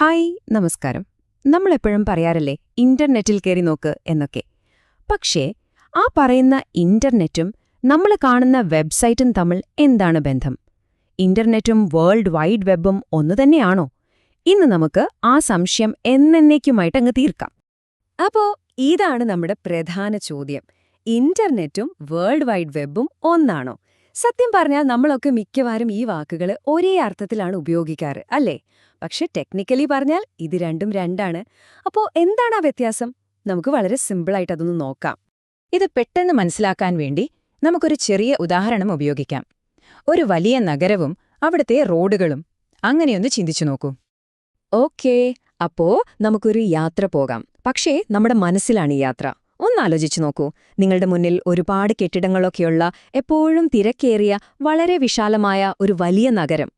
Hi നമസ്കാരം. നമ്മളെപ്പോഴും പറയാറില്ലേ ഇന്റർനെറ്റിൽ കയറി നോക്ക് എന്നൊക്കെ. പക്ഷേ ആ പറയുന്ന ഇന്റർനെറ്റും നമ്മൾ കാണുന്ന വെബ്സൈറ്റും തമ്മിൽ എന്താണ് ബന്ധം? ഇന്റർനെറ്റും വേൾഡ് വൈഡ് വെബും ഒന്നു തന്നെയാണോ? ഇന്ന് നമുക്ക് ആ സംശയം എന്നേക്കുമായിട്ട് അങ്ങ് തീർക്കാം. അപ്പോ ഇതാണ് നമ്മുടെ പ്രധാന ചോദ്യം. ഇന്റർനെറ്റും വേൾഡ് വൈഡ് വെബും ഒന്നാണോ? സത്യം പറഞ്ഞാൽ നമ്മളൊക്കെ മിക്കവാറും ഈ വാക്കുകൾ ഒരേ അർത്ഥത്തിലാണ് ഉപയോഗിക്കാറ് അല്ലേ? പക്ഷെ ടെക്നിക്കലി പറഞ്ഞാൽ ഇത് രണ്ടും രണ്ടാണ്. അപ്പോ എന്താണ് ആ വ്യത്യാസം? നമുക്ക് വളരെ സിമ്പിളായിട്ട് അതൊന്ന് നോക്കാം. ഇത് പെട്ടെന്ന് മനസ്സിലാക്കാൻ വേണ്ടി നമുക്കൊരു ചെറിയ ഉദാഹരണം ഉപയോഗിക്കാം. ഒരു വലിയ നഗരവും അവിടുത്തെ റോഡുകളും. അങ്ങനെയൊന്ന് ചിന്തിച്ചു നോക്കൂ. ഓക്കേ അപ്പോ നമുക്കൊരു യാത്ര പോകാം. പക്ഷേ നമ്മുടെ മനസ്സിലാണ് ഈ യാത്ര. ഒന്നാലോചിച്ചു നോക്കൂ. നിങ്ങളുടെ മുന്നിൽ ഒരുപാട് കെട്ടിടങ്ങളൊക്കെയുള്ള എപ്പോഴും തിരക്കേറിയ വളരെ വിശാലമായ ഒരു വലിയ നഗരം.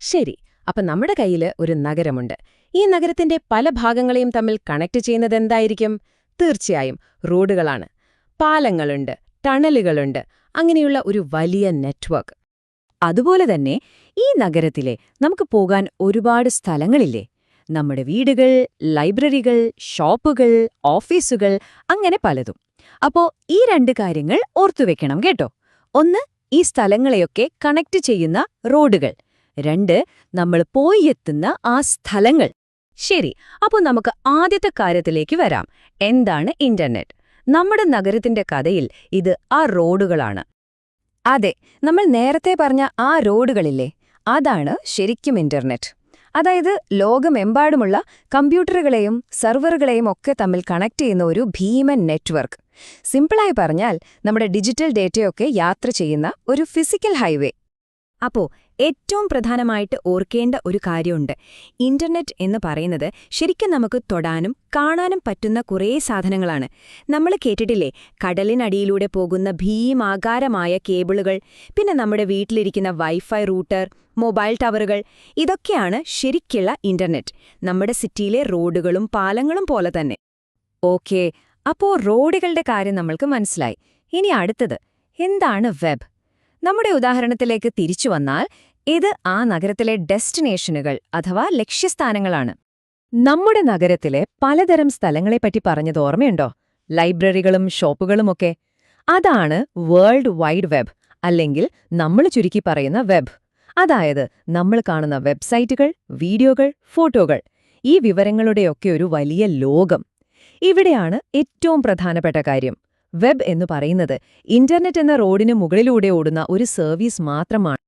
ശരി അപ്പം നമ്മുടെ കയ്യിൽ ഒരു നഗരമുണ്ട്. ഈ നഗരത്തിന്റെ പല ഭാഗങ്ങളെയും തമ്മിൽ കണക്ട് ചെയ്യുന്നത് എന്തായിരിക്കും? തീർച്ചയായും റോഡുകളാണ്. പാലങ്ങളുണ്ട് ടണലുകളുണ്ട് അങ്ങനെയുള്ള ഒരു വലിയ നെറ്റ്വർക്ക്. അതുപോലെ തന്നെ ഈ നഗരത്തിലെ നമുക്ക് പോകാൻ ഒരുപാട് സ്ഥലങ്ങളില്ലേ? നമ്മുടെ വീടുകൾ ലൈബ്രറികൾ ഷോപ്പുകൾ ഓഫീസുകൾ അങ്ങനെ പലതും. അപ്പോ ഈ രണ്ട് കാര്യങ്ങൾ ഓർത്തുവെക്കണം കേട്ടോ. ഒന്ന് ഈ സ്ഥലങ്ങളെയൊക്കെ കണക്ട് ചെയ്യുന്ന റോഡുകൾ. രണ്ട് നമ്മൾ പോയി എത്തുന്ന ആ സ്ഥലങ്ങൾ. ശരി അപ്പോൾ നമുക്ക് ആദ്യത്തെ കാര്യത്തിലേക്ക് വരാം. എന്താണ് ഇന്റർനെറ്റ്? നമ്മുടെ നഗരത്തിന്റെ കഥയിൽ ഇത് ആ റോഡുകളാണ്. അതെ നമ്മൾ നേരത്തെ പറഞ്ഞ ആ റോഡുകളില്ലേ? അതാണ് ശരിക്കും ഇന്റർനെറ്റ്. അതായത് ലോകമെമ്പാടുമുള്ള കമ്പ്യൂട്ടറുകളെയും സെർവറുകളെയും ഒക്കെ തമ്മിൽ കണക്ട് ചെയ്യുന്ന ഒരു ഭീമൻ നെറ്റ്വർക്ക്. സിമ്പിളായി പറഞ്ഞാൽ നമ്മുടെ ഡിജിറ്റൽ ഡേറ്റയൊക്കെ യാത്ര ചെയ്യുന്ന ഒരു ഫിസിക്കൽ ഹൈവേ. അപ്പോ ഏറ്റവും പ്രധാനമായിട്ട് ഓർക്കേണ്ട ഒരു കാര്യമുണ്ട്. ഇന്റർനെറ്റ് എന്ന് പറയുന്നത് ശരിക്കും നമുക്ക് തൊടാനും കാണാനും പറ്റുന്ന കുറേ സാധനങ്ങളാണ്. നമ്മൾ കേട്ടിട്ടില്ലേ? കടലിനടിയിലൂടെ പോകുന്ന ഭീമാകാരമായ കേബിളുകൾ പിന്നെ നമ്മുടെ വീട്ടിലിരിക്കുന്ന വൈഫൈ റൂട്ടർ മൊബൈൽ ടവറുകൾ ഇതൊക്കെയാണ് ശരിക്കുള്ള ഇന്റർനെറ്റ്. നമ്മുടെ സിറ്റിയിലെ റോഡുകളും പാലങ്ങളും പോലെ തന്നെ. ഓക്കേ അപ്പോ റോഡുകളുടെ കാര്യം നമ്മൾക്ക് മനസ്സിലായി. ഇനി അടുത്തത് എന്താണ് വെബ്? നമ്മുടെ ഉദാഹരണത്തിലേക്ക് തിരിച്ചു വന്നാൽ ഇത് ആ നഗരത്തിലെ ഡെസ്റ്റിനേഷനുകൾ അഥവാ ലക്ഷ്യസ്ഥാനങ്ങളാണ്. നമ്മുടെ നഗരത്തിലെ പലതരം സ്ഥലങ്ങളെപ്പറ്റി പറഞ്ഞത് ഓർമ്മയുണ്ടോ? ലൈബ്രറികളും ഷോപ്പുകളുമൊക്കെ. അതാണ് വേൾഡ് വൈഡ് വെബ് അല്ലെങ്കിൽ നമ്മൾ ചുരുക്കി പറയുന്ന വെബ്. അതായത് നമ്മൾ കാണുന്ന വെബ്സൈറ്റുകൾ വീഡിയോകൾ ഫോട്ടോകൾ. ഈ വിവരങ്ങളുടെയൊക്കെ ഒരു വലിയ ലോകം. ഇവിടെയാണ് ഏറ്റവും പ്രധാനപ്പെട്ട കാര്യം. വെബ് എന്ന് പറയുന്നത് ഇന്റർനെറ്റ് എന്ന റോഡിന് മുകളിലൂടെ ഓടുന്ന ഒരു സർവീസ് മാത്രമാണ്.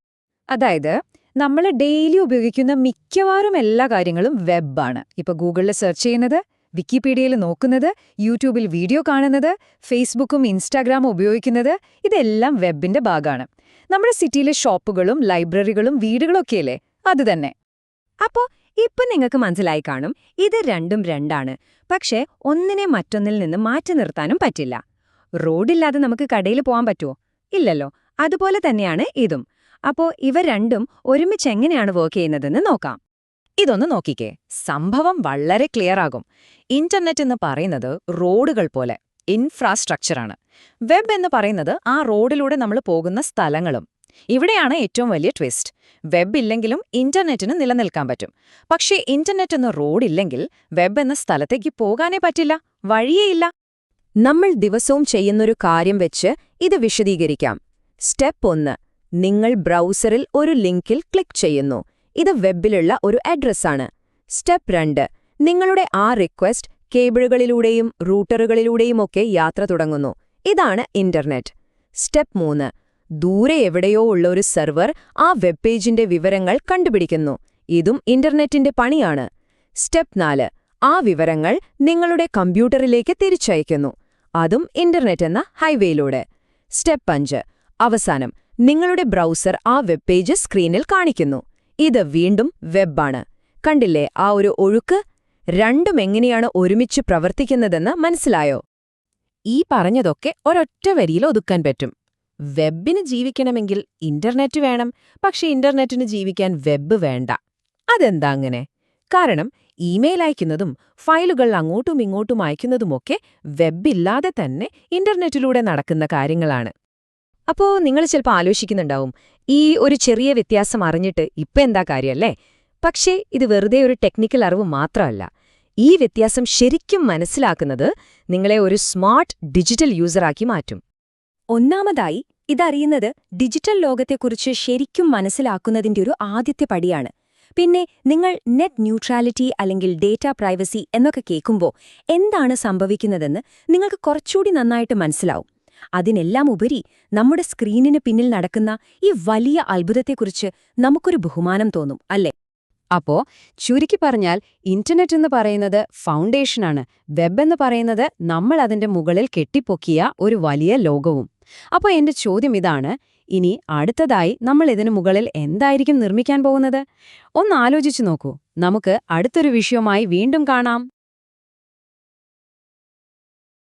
അതായത് നമ്മൾ ഡെയിലി ഉപയോഗിക്കുന്ന മിക്കവാറും എല്ലാ കാര്യങ്ങളും വെബാണ്. ഇപ്പൊ ഗൂഗിളിൽ സെർച്ച് ചെയ്യുന്നത് വിക്കിപീഡിയയിൽ നോക്കുന്നത് യൂട്യൂബിൽ വീഡിയോ കാണുന്നത് ഫേസ്ബുക്കും ഇൻസ്റ്റാഗ്രാമും ഉപയോഗിക്കുന്നത് ഇതെല്ലാം വെബിന്റെ ഭാഗമാണ് നമ്മുടെ സിറ്റിയിലെ ഷോപ്പുകളും ലൈബ്രറികളും വീടുകളൊക്കെയല്ലേ? അത് തന്നെ. അപ്പോ ഇപ്പൊ നിങ്ങൾക്ക് മനസ്സിലായി കാണും ഇത് രണ്ടും രണ്ടാണ്. പക്ഷേ ഒന്നിനെ മറ്റൊന്നിൽ നിന്ന് മാറ്റി നിർത്താനും പറ്റില്ല. റോഡില്ലാതെ നമുക്ക് കടയിൽ പോകാൻ പറ്റുമോ ഇല്ലല്ലോ. അതുപോലെ തന്നെയാണ് ഇതും. അപ്പോ ഇവ രണ്ടും ഒരുമിച്ച് എങ്ങനെയാണ് വർക്ക് ചെയ്യുന്നതെന്ന് നോക്കാം. ഇതൊന്ന് നോക്കിക്കേ. സംഭവം വളരെ ക്ലിയർ ആകും. ഇന്റർനെറ്റ് എന്ന് പറയുന്നത് റോഡുകൾ പോലെ ഇൻഫ്രാസ്ട്രക്ചറാണ് വെബ് എന്ന് പറയുന്നത് ആ റോഡിലൂടെ നമ്മൾ പോകുന്ന സ്ഥലങ്ങളും. ഇവിടെയാണ് ഏറ്റവും വലിയ ട്വിസ്റ്റ് വെബ് ഇല്ലെങ്കിലും ഇന്റർനെറ്റിന് നിലനിൽക്കാൻ പറ്റും. പക്ഷേ ഇന്റർനെറ്റ് എന്ന റോഡില്ലെങ്കിൽ വെബ് എന്ന സ്ഥലത്തേക്ക് പോകാനേ പറ്റില്ല. വഴിയേയില്ല നമ്മൾ ദിവസവും ചെയ്യുന്നൊരു കാര്യം വെച്ച് ഇത് വിശദീകരിക്കാം. സ്റ്റെപ്പ് ഒന്ന്. നിങ്ങൾ ബ്രൗസറിൽ ഒരു ലിങ്കിൽ ക്ലിക്ക് ചെയ്യുന്നു. ഇത് വെബിലുള്ള ഒരു അഡ്രസ്സാണ്. സ്റ്റെപ്പ് രണ്ട്. നിങ്ങളുടെ ആ റിക്വസ്റ്റ് കേബിളുകളിലൂടെയും റൂട്ടറുകളിലൂടെയുമൊക്കെ യാത്ര തുടങ്ങുന്നു. ഇതാണ് ഇന്റർനെറ്റ്. സ്റ്റെപ്പ് മൂന്ന്. ദൂരെ എവിടെയോ ഉള്ള ഒരു സെർവർ ആ വെബ് പേജിന്റെ വിവരങ്ങൾ കണ്ടുപിടിക്കുന്നു. ഇതും ഇന്റർനെറ്റിന്റെ പണിയാണ്. സ്റ്റെപ്പ് നാല്. ആ വിവരങ്ങൾ നിങ്ങളുടെ കമ്പ്യൂട്ടറിലേക്ക് തിരിച്ചയക്കുന്നു. അതും ഇന്റർനെറ്റ് എന്ന ഹൈവേയിലൂടെ. സ്റ്റെപ്പ് അഞ്ച്. അവസാനം നിങ്ങളുടെ ബ്രൗസർ ആ വെബ് പേജ് സ്ക്രീനിൽ കാണിക്കുന്നു. ഇത് വീണ്ടും വെബാണ്. കണ്ടില്ലേ ആ ഒരു ഒഴുക്ക്? രണ്ടും എങ്ങനെയാണ് ഒരുമിച്ച് പ്രവർത്തിക്കുന്നതെന്ന് മനസ്സിലായോ? ഈ പറഞ്ഞതൊക്കെ ഒരൊറ്റ വരിയിൽ ഒതുക്കാൻ പറ്റും. വെബിന് ജീവിക്കണമെങ്കിൽ ഇന്റർനെറ്റ് വേണം പക്ഷെ ഇന്റർനെറ്റിന് ജീവിക്കാൻ വെബ് വേണ്ട. അതെന്താ അങ്ങനെ? കാരണം ഇമെയിൽ അയക്കുന്നതും ഫയലുകൾ അങ്ങോട്ടും ഇങ്ങോട്ടും അയക്കുന്നതുമൊക്കെ വെബില്ലാതെ തന്നെ ഇന്റർനെറ്റിലൂടെ നടക്കുന്ന കാര്യങ്ങളാണ്. അപ്പോ നിങ്ങൾ ചിലപ്പോൾ ആലോചിക്കുന്നുണ്ടാവും ഈ ഒരു ചെറിയ വ്യത്യാസം അറിഞ്ഞിട്ട് ഇപ്പം എന്താ കാര്യമല്ലേ പക്ഷേ ഇത് വെറുതെ ഒരു ടെക്നിക്കൽ അറിവ് മാത്രമല്ല. ഈ വ്യത്യാസം ശരിക്കും മനസ്സിലാക്കുന്നത് നിങ്ങളെ ഒരു സ്മാർട്ട് ഡിജിറ്റൽ യൂസറാക്കി മാറ്റും. ഒന്നാമതായി ഇതറിയുന്നത് ഡിജിറ്റൽ ലോകത്തെക്കുറിച്ച് ശരിക്കും മനസ്സിലാക്കുന്നതിന്റെ ഒരു ആദ്യത്തെ പടിയാണ്. പിന്നെ നിങ്ങൾ നെറ്റ് ന്യൂട്രാലിറ്റി അല്ലെങ്കിൽ ഡേറ്റ പ്രൈവസി എന്നൊക്കെ കേൾക്കുമ്പോൾ എന്താണ് സംഭവിക്കുന്നതെന്ന് നിങ്ങൾക്ക് കുറച്ചുകൂടി നന്നായിട്ട് മനസ്സിലാവും. അതിനെല്ലാം ഉപരി നമ്മുടെ സ്ക്രീനിന് പിന്നിൽ നടക്കുന്ന ഈ വലിയ അത്ഭുതത്തെക്കുറിച്ച് നമുക്കൊരു ബഹുമാനം തോന്നും അല്ലേ? അപ്പോ ചുരുക്കി പറഞ്ഞാൽ ഇന്റർനെറ്റ് എന്ന് പറയുന്നത് ഫൗണ്ടേഷനാണ് വെബ് എന്ന് പറയുന്നത് നമ്മൾ അതിന്റെ മുകളിൽ കെട്ടിപ്പൊക്കിയ ഒരു വലിയ ലോകവും. അപ്പോൾ എന്റെ ചോദ്യം ഇതാണ്. ഇനി അടുത്തതായി നമ്മൾ ഇതിനു മുകളിൽ എന്തായിരിക്കും നിർമ്മിക്കാൻ പോകുന്നത്? ഒന്ന് ആലോചിച്ചു നോക്കൂ. നമുക്ക് അടുത്തൊരു വിഷയവുമായി വീണ്ടും കാണാം.